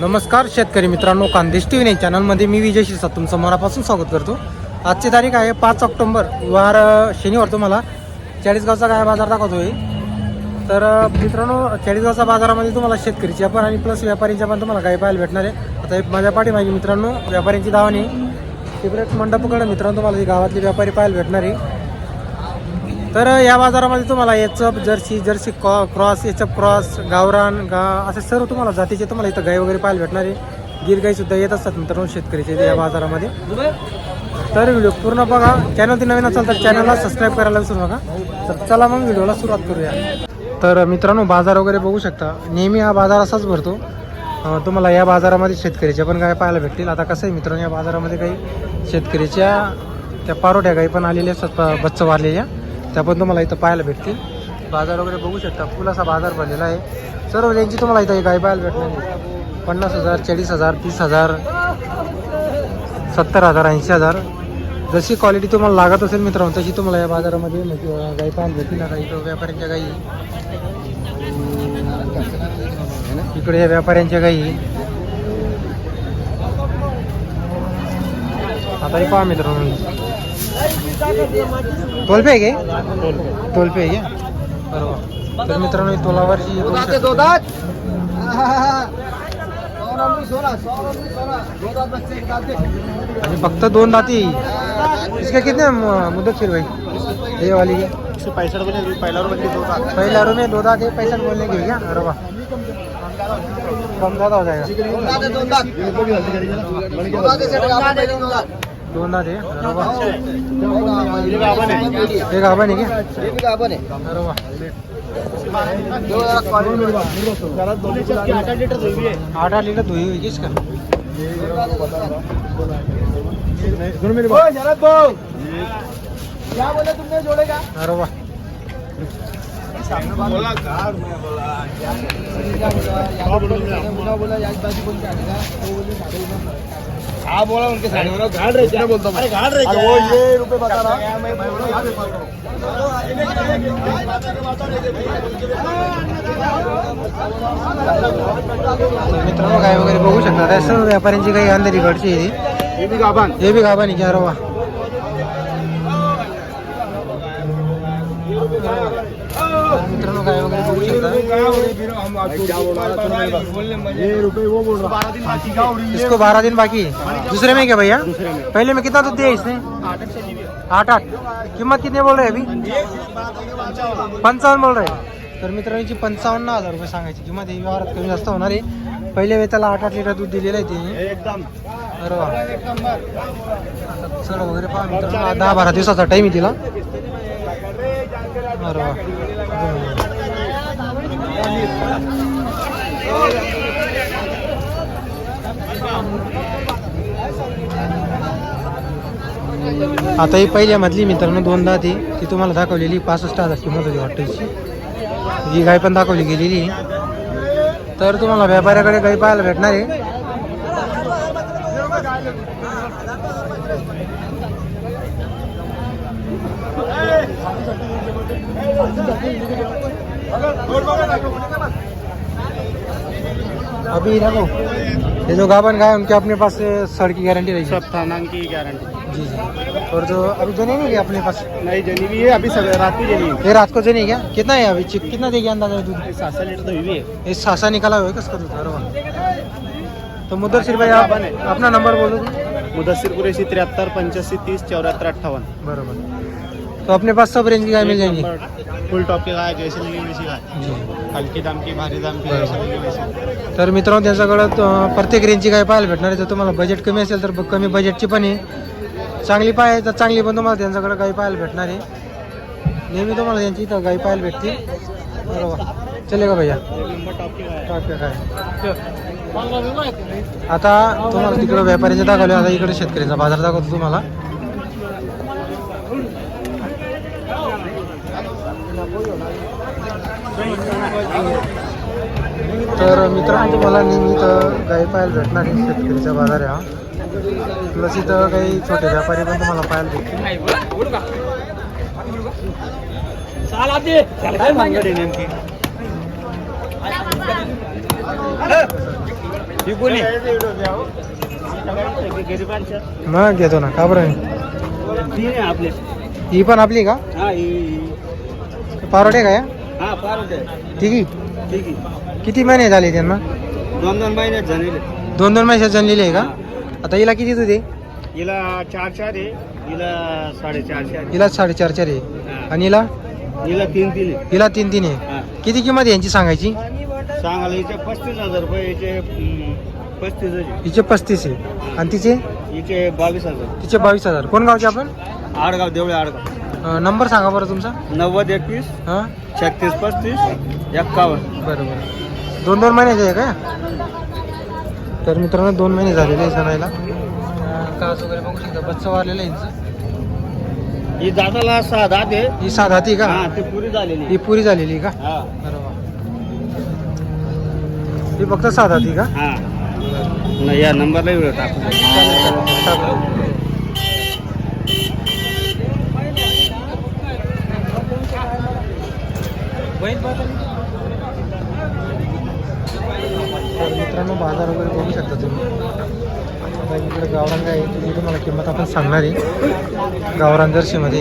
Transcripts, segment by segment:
नमस्कार शेतकरी मित्रांनो खानदेश टी व्ही चॅनलमध्ये मी विजय शिरसा तुमचं मनापासून स्वागत करतो. आजची तारीख आहे पाच ऑक्टोंबर वार शनिवार तुम्हाला. चाळीसगावचा काय बाजार दाखवतोय? तर मित्रांनो चाळीसगावचा बाजारामध्ये तुम्हाला शेतकरीच्या पण आणि प्लस व्यापाऱ्यांच्या पण तुम्हाला काय पाहायला भेटणार आहे. आता एक माझ्या पाठीमागे मित्रांनो व्यापाऱ्यांची दावणी सिगरेट मंडपकडे मित्रांनो तुम्हाला ही गावातले व्यापारी पाहायला भेटणार आहे. तर या बाजारामध्ये तुम्हाला एचअप जर्सी जर्सी कॉ क्रॉस एचअप क्रॉस गावरान गा असे सर्व तुम्हाला जातीचे तुम्हाला इथं गाई वगैरे पाहायला भेटणार आहे. गीर गाई सुद्धा येत असतात मित्रांनो शेतकरीचे या बाजारामध्ये. तर व्हिडिओ पूर्ण बघा. चॅनल नवीन असेल तर चॅनलला सबस्क्राईब करायला विसरू नका. तर चला मग व्हिडिओला सुरुवात करूया. तर मित्रांनो बाजार वगैरे बघू शकता. नेहमी हा बाजार असाच भरतो. तुम्हाला या बाजारामध्ये शेतकरीच्या पण गाय पाहायला भेटतील. आता कसं आहे मित्रांनो या बाजारामध्ये काही शेतकरीच्या त्या पारोट्या गाई पण आलेल्या असतात बच्च वारलेल्या. त्या पण तुम्हाला इथं पाहायला भेटतील. बाजार वगैरे बघू शकता. फुल असा बाजार भरलेला आहे. सर्व रेंजची तुम्हाला इथं गाय पाहायला भेटणार नाही. पन्नास हजार चाळीस हजार तीस हजार सत्तर हजार ऐंशी हजार. जशी क्वालिटी तुम्हाला लागत असेल मित्रांनो तशी तुम्हाला या बाजारामध्ये गाई पाहायला भेटतील. आता इथं व्यापाऱ्यांच्या गाई. इकडे या व्यापाऱ्यांच्या गाई. आता हे पहा मित्रांनो. तोलपे आहे काय? तोलपे आहे बरोबर तर मित्रांनो ही तोलावरची. आणि फक्त दोन दाती इसका कितने म- मुद्दत फिर भाई? ये वाली के पैंसठ बने पहला रुपये दो का पहला दो दात है पैसा बोलने के क्या? अरे वाह। कम ज़्यादा हो जाएगा। दोन दात है अरे वाह एक गाभण है क्या? अरे वाह आठ आठ लीटर धुई हुई किसका? अरे वाह हाँ बोला उनके साइड बोला घाट रहे क्या बोलता मैं घाट रहे वो ये रुपए बता रहा मैं बोला यहाँ पे बोल मित्रांनो काय वगैरे बघू शकता त्या सर्व व्यापाऱ्यांची काही अंधेरी घडची आहे ती. ये हे बी गाभा नाही अरे वा इसको बारह दिन बाकी दूसरे में क्या भैया? पहले में कितना दूध दिया इसने? आठ आठ। किंमत कितने बोल रहे अभी? पंचावन्न बोल रहे तर मित्रांची पंचावन्न हज़ार रुपये सांगायची. किंमत ही व्यवहारात कमी जास्त होणार आहे. पहिले वेळेला आठ आठ लिटर दूध दिलेलं आहे तिने एकदम अरे वा. सड वगैरे पहा मित्रांनो. दहा, बारा दिवसाचा टाइम आहे तिला. आता ही पहिल्या मधली मित्रांनो दोनदा ती. ती तुम्हाला दाखवलेली पासष्ट हजार किंमत होती हॉटेलची. ही गाय पण दाखवली गेलेली. तर तुम्हाला व्यापाऱ्याकडे गाय पाहायला भेटणार आहे. अभी देखो ये जो गाबन गाय उनके अपने पास सड़ की गारंटी रहेगी सब थानांग की गारंटी जी जी। और जो अभी जने नहीं अपने पास? नहीं जनी भी है अभी सब रात की जनी ये रात को जने क्या? कितना है अभी? कितना देगी अंदाज़ा दूध? सात लीटर तो हुई है। ये सासा निकाला हुआ है किसका दूध? अरे वाह। तो मुद्दर सिर भाई आप अपना नंबर बोलो मुदस्सिर कुरेशी तिहत्तर पंचासी तीस चौहत्तर अट्ठावन बरोबर. तो अपने पास सब रेंज की गाय मिल जाएंगी। फुल टॉप की गाय जैसे लगी वैसी गाय. हलकी दाम की भारी दाम की जैसे लगी वैसी. तर मित्रांनो त्यांच्याकडं त- प्रत्येक रेंजची काय पाहायला भेटणार आहे. जर तुम्हाला बजेट कमी असेल तर कमी बजेटची पण आहे. चांगली पाय तर चांगली पण तुम्हाला त्यांच्याकडे गाई पाहायला भेटणार आहे. नेहमी तुम्हाला त्यांची इथं गाई पाहायला भेटतील. बरोबर. चलेगा भैया. टॉप की गाय. आता तुम्हाला तिकडं व्यापाऱ्याचे दाखवले आता इकडे शेतकऱ्याचा बाजार दाखवतो तुम्हाला. तर मित्रांनो तुम्हाला नेहमी इथं गाई पाहायला भेटणार आहे शेतकरीचा बाजार आहे हा. प्लस इथं काही छोटे व्यापारी पण तुम्हाला पाहायला भेटतील. काय आहे. मग घेतो ना का बरं? ही पण आपली का? पारोटे का या? तिघी किती महिने झाले त्यांना? दोन दोन महिन्यात झालेले दोन दोन महिन्यात जणलेली आहे का? आता हिला किती तुझे हिला चार चार आहे. हिला साडेचारशे आहे हिला साडेचार चार आहे. आणि हिला? हिला तीन तीन आहे. हिला तीन तीन आहे. हा. किती किंमत आहे यांची सांगायची? सांगायला पस्तीस हजार रुपये पस्तीस हजार. हिचे पस्तीस आहे. आणि तिचे? हिचे बावीस हजार. तिचे बावीस हजार. कोण गावचे आपण? आडगाव देवळे आडगाव. अं, नंबर सांगा बरं तुमचा. नव्वद एकवीस हां? छत्तीस पस्तीस एक्कावन्न. बरं बरं. दोन दोन महिन्याचे आहे का? तर मित्रांनो दोन महिने झालेले आहे सणायला. कास वगैरे बघू शकता. बच्चा वारलेलं आहे. ही दादाला सहा दात आहे. ही सात हाती का? हा ती पुरी झालेली ही पुरी झालेली का? हा. बरोबर ही फक्त सात हाती का? हा. नाही या नंबरला व्हिडिओ टाकू. तर मित्रांनो बाजार वगैरे बघू शकता तुम्ही. आता इकडे गावरान काय आहे. तुझी तुम्हाला किंमत आपण सांगणार आहे. गावरान जर्सीमध्ये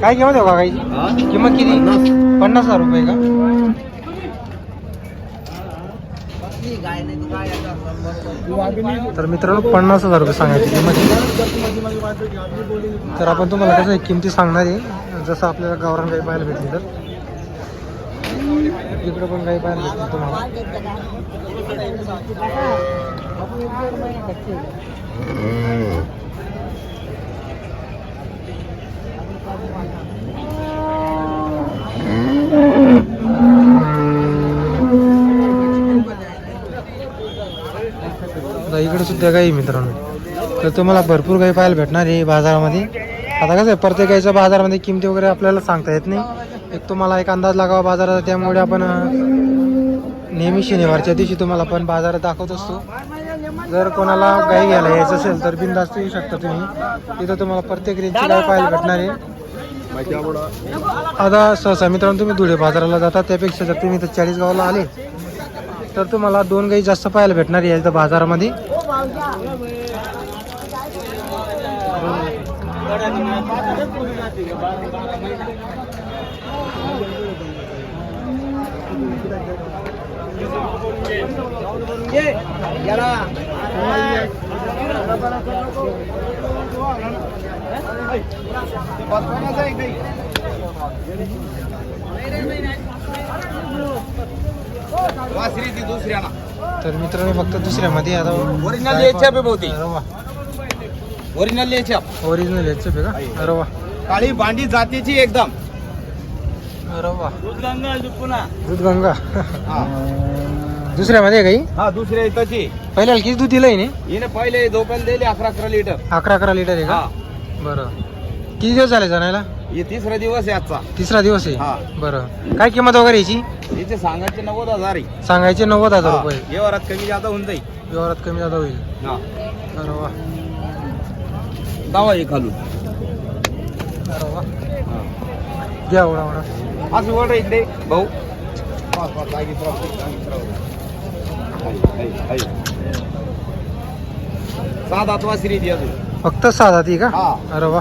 काय किंमत आहे काकाची किंमत किती? पन्नास. हजार रुपये का? तर मित्रांनो पन्नास हजार रुपये सांगायची किंमत. तर आपण तुम्हाला कसं किमती सांगणार आहे. जसं आपल्याला गावरान गाई पाहायला भेटली तर. इकडे पण गाई पाहायला भेटली तुम्हाला. इकडे सुद्धा गाई मित्रांनो. तर तुम्हाला भरपूर गाई पाहायला भेटणार आहे बाजारामध्ये. आता कसं आहे प्रत्येक गाईच्या बाजारामध्ये किमती वगैरे आपल्याला सांगता येत नाही. एक तुम्हाला एक अंदाज लागावा बाजारात त्यामुळे आपण नेहमी शनिवारच्या दिवशी तुम्हाला आपण बाजारात दाखवत असतो. जर कोणाला गाई घ्यायला यायचं असेल तर बिंदास्त येऊ शकता तुम्ही. तिथं तुम्हाला प्रत्येक रेंजची गाय पाहायला भेटणार आहे. आता सहसा मित्रांनो तुम्ही धुळे बाजाराला जाता. त्यापेक्षा जर तुम्ही इथं चाळीस गावाला आले तर तुम्हाला दोन गाई जास्त पाहायला भेटणार आहे इथं बाजारामध्ये. वासरी ती दुसऱ्या ना तर मित्रांनो फक्त दुसऱ्यामध्ये आता Original याच्या बहुतेक. अरे वा. ओरिजिनल याच्या ओरिजिनल याचं बी का? अरे वा. काळी भांडी जातीची एकदम. अरे वा पुन्हा दूध गंगा दुसऱ्यामध्ये आहे गाई हा दुसऱ्या इथंची पहिल्याला किती दूध दिलंय ने हिने पहिले झोपेल दिली अकरा अकरा लिटर. अकरा अकरा लिटर आहे हा. का बरं. किती दिवस झाले जाण्याला? हे तिसरा दिवस आहे आजचा. तिसरा दिवस हा. आहे बरं. काय किंमत वगैरे याची? हिचे सांगायचे नव्वद हजार आहे. सांगायचे नव्वद हजार हा, रुपये. व्यवहारात कमी जादा होऊन जाईल. व्यवहारात कमी जादा होईल. हा. अरे वा. दावा हे खालून. अरे वा. घ्या ओढा ओढा आज इकडे. भाऊ. सात अजून. फक्त साधा ती का? हा. अरे वा.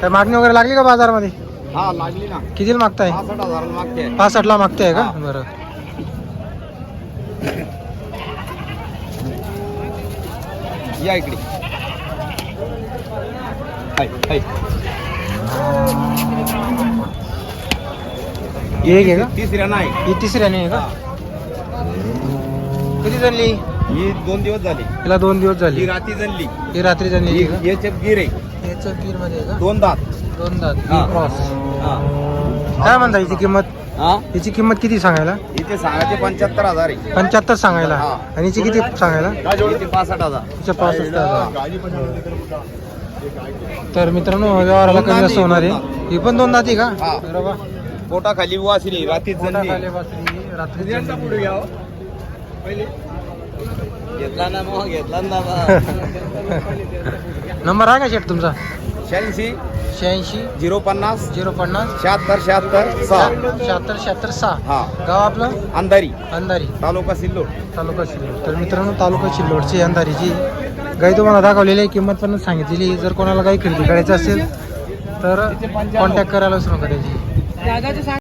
काय मागणी वगैरे लागली का बाजारामध्ये? हा लागली ना. कितीला मागताय? पासष्ट पासष्टला मागताय का. बरं. या इकडे. एक आहे का? तिसऱ्या नाही ही तिसऱ्याने आहे का? किती जणली? ही दोन दिवस झाले. तिला दोन दिवस ही झाली राती जणली. ही रात्री जणली का? याचे गिर आहे. याचं पीरमध्ये आहे का? दोन दात. दोन दात. हा. क्रॉस. हा. काय म्हणता याची किंमत? हा? याची किंमत किती सांगायला? इथे सांगायचे पंच्याहत्तर हजार आहे. पंच्याहत्तर सांगायला. हा. आणि याची किती सांगायला? इथे पासष्ट हजार. तिच्या पासष्ट हजार. तर मित्रांनो व्यवहाराला कमी जास्त होणार आहे ही पण दोन दाती का? हा. वासरी जणली पोटाखाली बसली, रात्री हो. पहिले. घेतला ना मग घेतला ना नंबर आहे का शेट तुमचा? शहाऐंशी. शहाऐंशी. झिरो पन्नास. झिरो पन्नास. शहात्तर शहात्तर सहा. शहात्तर शहात्तर सहा. हा. गाव आपलं? अंधारी. अंधारी. तालुका सिल्लोड. तालुका सिल्लोड. तर मित्रांनो तालुका सिल्लोडची अंधारीची गाई तुम्हाला दाखवलेली आहे किंमत पण सांगितलेली आहे. जर कोणाला काही खरेदी करायचं असेल तर कॉन्टॅक्ट करायला विसरू नका त्याची